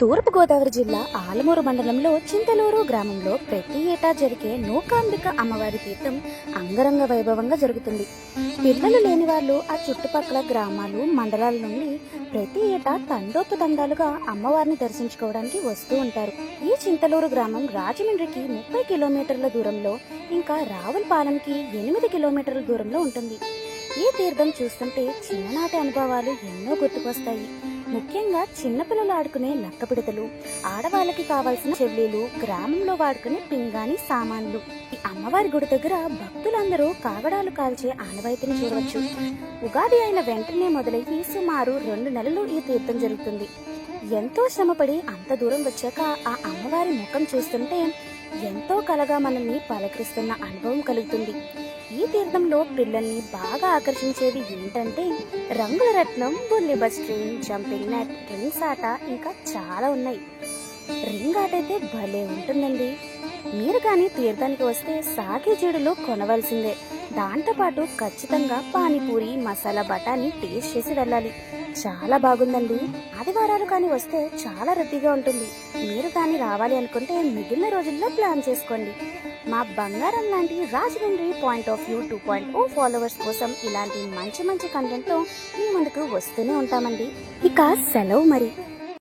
తూర్పుగోదావరి జిల్లా ఆలమూరు మండలంలో చింతలూరు గ్రామంలో ప్రతి ఏటా జరిగే నూకాంబిక అమ్మవారి తీర్థం అంగరంగ వైభవంగా జరుగుతుంది. పిల్లలు లేని వాళ్ళు ఆ చుట్టుపక్కల గ్రామాలు మండలాల నుండి ప్రతి ఏటా తండోపతండాలుగా అమ్మవారిని దర్శించుకోవడానికి వస్తూ ఉంటారు. ఈ చింతలూరు గ్రామం రాజమండ్రికి ముప్పై కిలోమీటర్ల దూరంలో ఇంకా రావులపాలెంకి ఎనిమిది కిలోమీటర్ల దూరంలో ఉంటుంది. ఈ తీర్థం చూస్తుంటే చిన్ననాటి అనుభవాలు ఎన్నో గుర్తుకొస్తాయి. ముఖ్యంగా చిన్నపిల్లలు ఆడుకునే లక్క పిడతలు ఆడవాళ్ళకి కావాల్సిన చెల్లెలు గ్రామంలో వాడుకునే పింగాణి సామాన్లు. ఈ అమ్మవారి గుడి దగ్గర భక్తులందరూ కాగడాలు కాల్చే ఆనవాయితీని చూడవచ్చు. ఉగాది అయిన వెంటనే మొదలయ్యి సుమారు రెండు నెలలు ఈ తీర్థం జరుగుతుంది. ఎంతో శ్రమపడి అంత దూరం వచ్చాక ఆ అమ్మవారి ముఖం చూస్తుంటే ఎంతో కలగా మనల్ని పలకరిస్తున్న అనుభవం కలుగుతుంది. ఈ తీర్థంలో పిల్లల్ని బాగా ఆకర్షించేవి ఏంటంటే రంగుల రత్నం బుల్లి bus train jumping net rings ఆట ఇంకా చాలా ఉన్నాయి. రింగ్ ఆట అయితే భలే ఉంటుందండి. మీరు కానీ తీర్థానికి వస్తే సాగే జీడులు కొనవలసిందే. దాంతోపాటు ఖచ్చితంగా పానీపూరి మసాలా బఠానీ టేస్ట్ చేసి వెళ్ళాలి. చాలా బాగుందండి. ఆదివారాలు కానీ వస్తే చాలా రద్దీగా ఉంటుంది. మీరు కానీ రావాలి అనుకుంటే మిగిలిన రోజుల్లో ప్లాన్ చేసుకోండి. మా బంగారం లాంటి Rajahmundry point of view two point O followers కోసం ఇలాంటి మంచి మంచి కంటెంట్తో మీ ముందుకు వస్తూనే ఉంటామండి. ఇక సెలవు మరి.